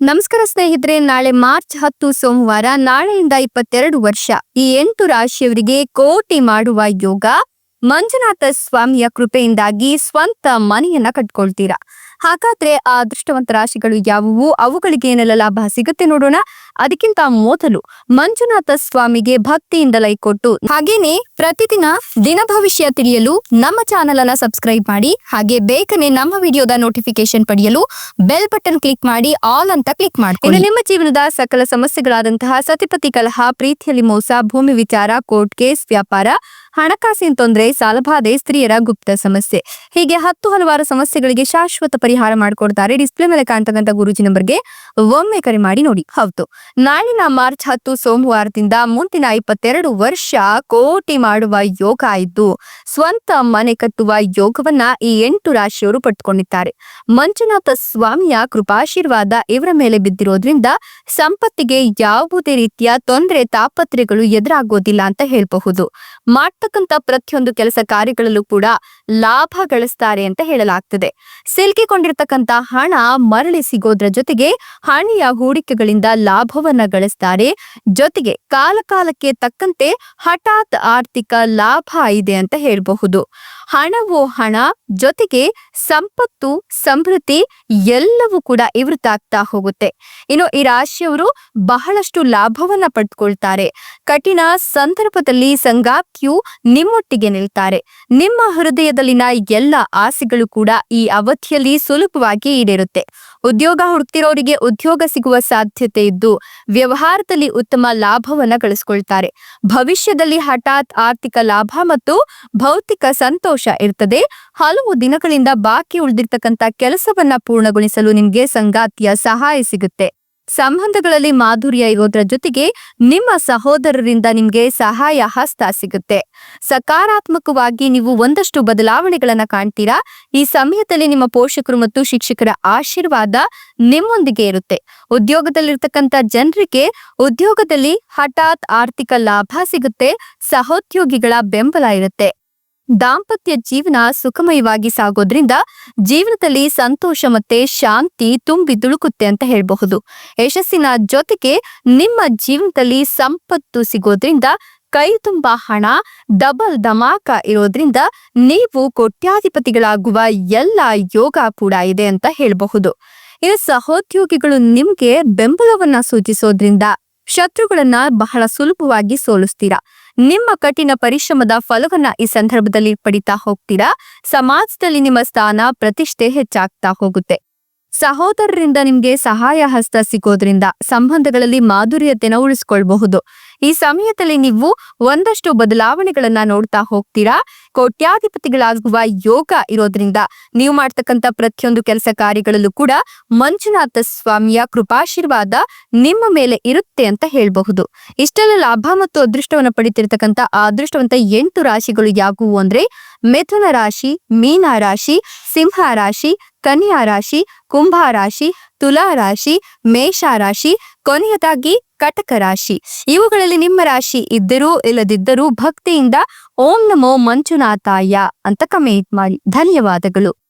ನಮಸ್ಕಾರ ಸ್ನೇಹಿತರೆ, ನಾಳೆ ಮಾರ್ಚ್ ಹತ್ತು ಸೋಮವಾರ, ನಾಳೆಯಿಂದ ಇಪ್ಪತ್ತೆರಡು ವರ್ಷ. ಈ ಎಂಟು ರಾಶಿಯವರಿಗೆ ಕೋಟಿ ಮಾಡುವ ಯೋಗ, ಮಂಜುನಾಥ ಸ್ವಾಮಿಯ ಕೃಪೆಯಿಂದಾಗಿ ಸ್ವಂತ ಮನೆಯನ್ನ ಕಟ್ಕೊಳ್ತೀರಾ? ಹಾಗಾದ್ರೆ ಆ ಅದೃಷ್ಟವಂತ ರಾಶಿಗಳು ಯಾವುವು? ಅವುಗಳಿಗೆ ಏನೆಲ್ಲ ಲಾಭ ಸಿಗುತ್ತೆ ನೋಡೋಣ. ಅದಕ್ಕಿಂತ ಮೊದಲು ಮಂಜುನಾಥ ಸ್ವಾಮಿಗೆ ಭಕ್ತಿಯಿಂದ ಲೈ ಕೊಟ್ಟು, ಹಾಗೇನೆ ಪ್ರತಿದಿನ ದಿನ ಭವಿಷ್ಯ ತಿಳಿಯಲು ನಮ್ಮ ಚಾನೆಲ್ ಅನ್ನ ಸಬ್ಸ್ಕ್ರೈಬ್ ಮಾಡಿ, ಹಾಗೆ ಬೇಗನೆ ನಮ್ಮ ವಿಡಿಯೋದ ನೋಟಿಫಿಕೇಶನ್ ಪಡೆಯಲು ಬೆಲ್ ಬಟನ್ ಕ್ಲಿಕ್ ಮಾಡಿ, ಆಲ್ ಅಂತ ಕ್ಲಿಕ್ ಮಾಡಿ ನಿಮ್ಮ ಜೀವನದ ಸಕಲ ಸಮಸ್ಯೆಗಳಾದಂತಹ ಸತಿಪತಿ ಕಲಹ, ಪ್ರೀತಿಯಲ್ಲಿ ಮೋಸ, ಭೂಮಿ ವಿಚಾರ, ಕೋರ್ಟ್ ಕೇಸ್, ವ್ಯಾಪಾರ, ಹಣಕಾಸಿನ ತೊಂದರೆ, ಸಾಲಬಾಧೆ, ಸ್ತ್ರೀಯರ ಗುಪ್ತ ಸಮಸ್ಯೆ, ಹೀಗೆ ಹತ್ತು ಹಲವಾರು ಸಮಸ್ಯೆಗಳಿಗೆ ಶಾಶ್ವತ ಪರಿಹಾರ ಮಾಡಿಕೊಡ್ತಾರೆ. ಡಿಸ್ಪ್ಲೇ ಮೇಲೆ ಕಾಣ್ತಕ್ಕಂಥ ಗುರುಜಿ ನಂಬರ್ಗೆ ಒಮ್ಮೆ ಕರೆ ಮಾಡಿ ನೋಡಿ. ಹೌದು. ನಾಳಿನ ಮಾರ್ಚ್ ಹತ್ತು ಸೋಮವಾರದಿಂದ ಮುಂದಿನ ಇಪ್ಪತ್ತೆರಡು ವರ್ಷ ಕೋಟಿ ಮಾಡುವ ಯೋಗ ಆಯಿತು ಸ್ವಂತ ಮನೆ ಕಟ್ಟುವ ಯೋಗವನ್ನ ಈ ಎಂಟು ರಾಶಿಯವರು ಪಟ್ಟುಕೊಂಡಿದ್ದಾರೆ ಮಂಜುನಾಥ ಸ್ವಾಮಿಯ ಕೃಪಾಶೀರ್ವಾದ ಇವರ ಮೇಲೆ ಬಿದ್ದಿರೋದ್ರಿಂದ ಸಂಪತ್ತಿಗೆ ಯಾವುದೇ ರೀತಿಯ ತೊಂದರೆ ತಾಪತ್ರೆಗಳು ಎದುರಾಗೋದಿಲ್ಲ ಅಂತ ಹೇಳಬಹುದು. ಮಾಡ್ತಕ್ಕಂಥ ಪ್ರತಿಯೊಂದು ಕೆಲಸ ಕಾರ್ಯಗಳಲ್ಲೂ ಕೂಡ ಲಾಭ ಗಳಿಸ್ತಾರೆ ಅಂತ ಹೇಳಲಾಗ್ತದೆ. ಸಿಲ್ಕಿಕೊಂಡಿರ್ತಕ್ಕಂಥ ಹಣ ಮರಳಿ ಸಿಗೋದ್ರ ಜೊತೆಗೆ ಹಣೆಯ ಹೂಡಿಕೆಗಳಿಂದ ಲಾಭವನ್ನ ಗಳಿಸ್ತಾರೆ. ಜೊತೆಗೆ ಕಾಲಕಾಲಕ್ಕೆ ತಕ್ಕಂತೆ ಹಠಾತ್ ಆರ್ಥಿಕ ಲಾಭ ಇದೆ ಅಂತ ಹೇಳಬಹುದು. ಹಣವು ಹಣ, ಜೊತೆಗೆ ಸಂಪತ್ತು, ಸಮೃದ್ಧಿ ಎಲ್ಲವೂ ಕೂಡ ಇವೃತ್ತಾಗ್ತಾ ಹೋಗುತ್ತೆ. ಇನ್ನು ಈ ರಾಶಿಯವರು ಬಹಳಷ್ಟು ಲಾಭವನ್ನ ಪಡ್ಕೊಳ್ತಾರೆ. ಕಠಿಣ ಸಂದರ್ಭದಲ್ಲಿ ಸಂಗಾತಿಯು ನಿಮ್ಮೊಟ್ಟಿಗೆ ನಿಲ್ತಾರೆ. ನಿಮ್ಮ ಹೃದಯದಲ್ಲಿನ ಎಲ್ಲ ಆಸೆಗಳು ಕೂಡ ಈ ಅವಧಿಯಲ್ಲಿ ಸುಲಭವಾಗಿ ಈಡೇರುತ್ತೆ. ಉದ್ಯೋಗ ಹುಡುಕ್ತಿರೋರಿಗೆ ಉದ್ಯೋಗ ಸಿಗುವ ಸಾಧ್ಯತೆ ಇದ್ದು, ವ್ಯವಹಾರದಲ್ಲಿ ಉತ್ತಮ ಲಾಭವನ್ನ ಗಳಿಸ್ಕೊಳ್ತಾರೆ. ಭವಿಷ್ಯದಲ್ಲಿ ಹಠಾತ್ ಆರ್ಥಿಕ ಲಾಭ ಮತ್ತು ಭೌತಿಕ ಸಂತೋಷ ಇರ್ತದೆ. ಹಲವು ದಿನಗಳಿಂದ ಬಾಕಿ ಉಳಿದಿರ್ತಕ್ಕಂಥ ಕೆಲಸವನ್ನ ಪೂರ್ಣಗೊಳಿಸಲು ನಿಮ್ಗೆ ಸಂಗಾತಿಯ ಸಹಾಯ ಸಿಗುತ್ತೆ. ಸಂಬಂಧಗಳಲ್ಲಿ ಮಾಧುರ್ಯ ಇರೋದ್ರ ಜೊತೆಗೆ ನಿಮ್ಮ ಸಹೋದರರಿಂದ ನಿಮ್ಗೆ ಸಹಾಯ ಹಸ್ತ ಸಿಗುತ್ತೆ. ಸಕಾರಾತ್ಮಕವಾಗಿ ನೀವು ಒಂದಷ್ಟು ಬದಲಾವಣೆಗಳನ್ನ ಕಾಣ್ತೀರಾ? ಈ ಸಮಯದಲ್ಲಿ ನಿಮ್ಮ ಪೋಷಕರು ಮತ್ತು ಶಿಕ್ಷಕರ ಆಶೀರ್ವಾದ ನಿಮ್ಮೊಂದಿಗೆ ಇರುತ್ತೆ. ಉದ್ಯೋಗದಲ್ಲಿರ್ತಕ್ಕಂಥ ಜನರಿಗೆ ಉದ್ಯೋಗದಲ್ಲಿ ಹಠಾತ್ ಆರ್ಥಿಕ ಲಾಭ ಸಿಗುತ್ತೆ, ಸಹೋದ್ಯೋಗಿಗಳ ಬೆಂಬಲ ಇರುತ್ತೆ. ದಾಂಪತ್ಯ ಜೀವನ ಸುಖಮಯವಾಗಿ ಸಾಗೋದ್ರಿಂದ ಜೀವನದಲ್ಲಿ ಸಂತೋಷ ಮತ್ತೆ ಶಾಂತಿ ತುಂಬಿ ತುಳುಕುತ್ತೆ ಅಂತ ಹೇಳಬಹುದು. ಯಶಸ್ಸಿನ ಜೊತೆಗೆ ನಿಮ್ಮ ಜೀವನದಲ್ಲಿ ಸಂಪತ್ತು ಸಿಗೋದ್ರಿಂದ ಕೈ ತುಂಬ ಹಣ, ಡಬಲ್ ಧಮಾಕ ಇರೋದ್ರಿಂದ ನೀವು ಕೋಟ್ಯಾಧಿಪತಿಗಳಾಗುವ ಎಲ್ಲ ಯೋಗ ಕೂಡ ಇದೆ ಅಂತ ಹೇಳಬಹುದು. ಇನ್ನು ಸಹೋದ್ಯೋಗಿಗಳು ನಿಮ್ಗೆ ಬೆಂಬಲವನ್ನ ಸೂಚಿಸೋದ್ರಿಂದ ಶತ್ರುಗಳನ್ನ ಬಹಳ ಸುಲಭವಾಗಿ ಸೋಲಿಸ್ತೀರಾ? ನಿಮ್ಮ ಕಠಿಣ ಪರಿಶ್ರಮದ ಫಲವನ್ನ ಈ ಸಂದರ್ಭದಲ್ಲಿ ಪಡಿತಾ ಹೋಗ್ತೀರಾ? ಸಮಾಜದಲ್ಲಿ ನಿಮ್ಮ ಸ್ಥಾನ ಪ್ರತಿಷ್ಠೆ ಹೆಚ್ಚಾಗ್ತಾ ಹೋಗುತ್ತೆ. ಸಹೋದರರಿಂದ ನಿಮ್ಗೆ ಸಹಾಯ ಹಸ್ತ ಸಿಗೋದ್ರಿಂದ ಸಂಬಂಧಗಳಲ್ಲಿ ಮಾಧುರ್ಯತೆನ ಉಳಿಸ್ಕೊಳ್ಬಹುದು. ಈ ಸಮಯದಲ್ಲಿ ನೀವು ಒಂದಷ್ಟು ಬದಲಾವಣೆಗಳನ್ನ ನೋಡ್ತಾ ಹೋಗ್ತೀರಾ? ಕೋಟ್ಯಾಧಿಪತಿಗಳಾಗುವ ಯೋಗ ಇರೋದ್ರಿಂದ ನೀವು ಮಾಡ್ತಕ್ಕಂಥ ಪ್ರತಿಯೊಂದು ಕೆಲಸ ಕಾರ್ಯಗಳಲ್ಲೂ ಕೂಡ ಮಂಜುನಾಥ ಸ್ವಾಮಿಯ ಕೃಪಾಶೀರ್ವಾದ ನಿಮ್ಮ ಮೇಲೆ ಇರುತ್ತೆ ಅಂತ ಹೇಳಬಹುದು. ಇಷ್ಟೆಲ್ಲ ಲಾಭ ಮತ್ತು ಅದೃಷ್ಟವನ್ನು ಪಡಿತಿರ್ತಕ್ಕಂಥ ಆ ಅದೃಷ್ಟವಂತ ಎಂಟು ರಾಶಿಗಳು ಯಾವುವು ಅಂದ್ರೆ ಮಿಥುನ ರಾಶಿ, ಮೀನ ರಾಶಿ, ಸಿಂಹ ರಾಶಿ ಕನ್ಯಾ ರಾಶಿ, ಕುಂಭ ರಾಶಿ, ತುಲಾ ರಾಶಿ, ಮೇಷ ರಾಶಿ, ಕೊನೆಯದಾಗಿ ಕಟಕ ರಾಶಿ. ಇವುಗಳಲ್ಲಿ ನಿಮ್ಮ ರಾಶಿ ಇದ್ದರೂ ಇಲ್ಲದಿದ್ದರೂ ಭಕ್ತಿಯಿಂದ ಓಂ ನಮೋ ಮಂಜುನಾಥಾಯ ಅಂತ ಕಮೆಂಟ್ ಮಾಡಿ. ಧನ್ಯವಾದಗಳು.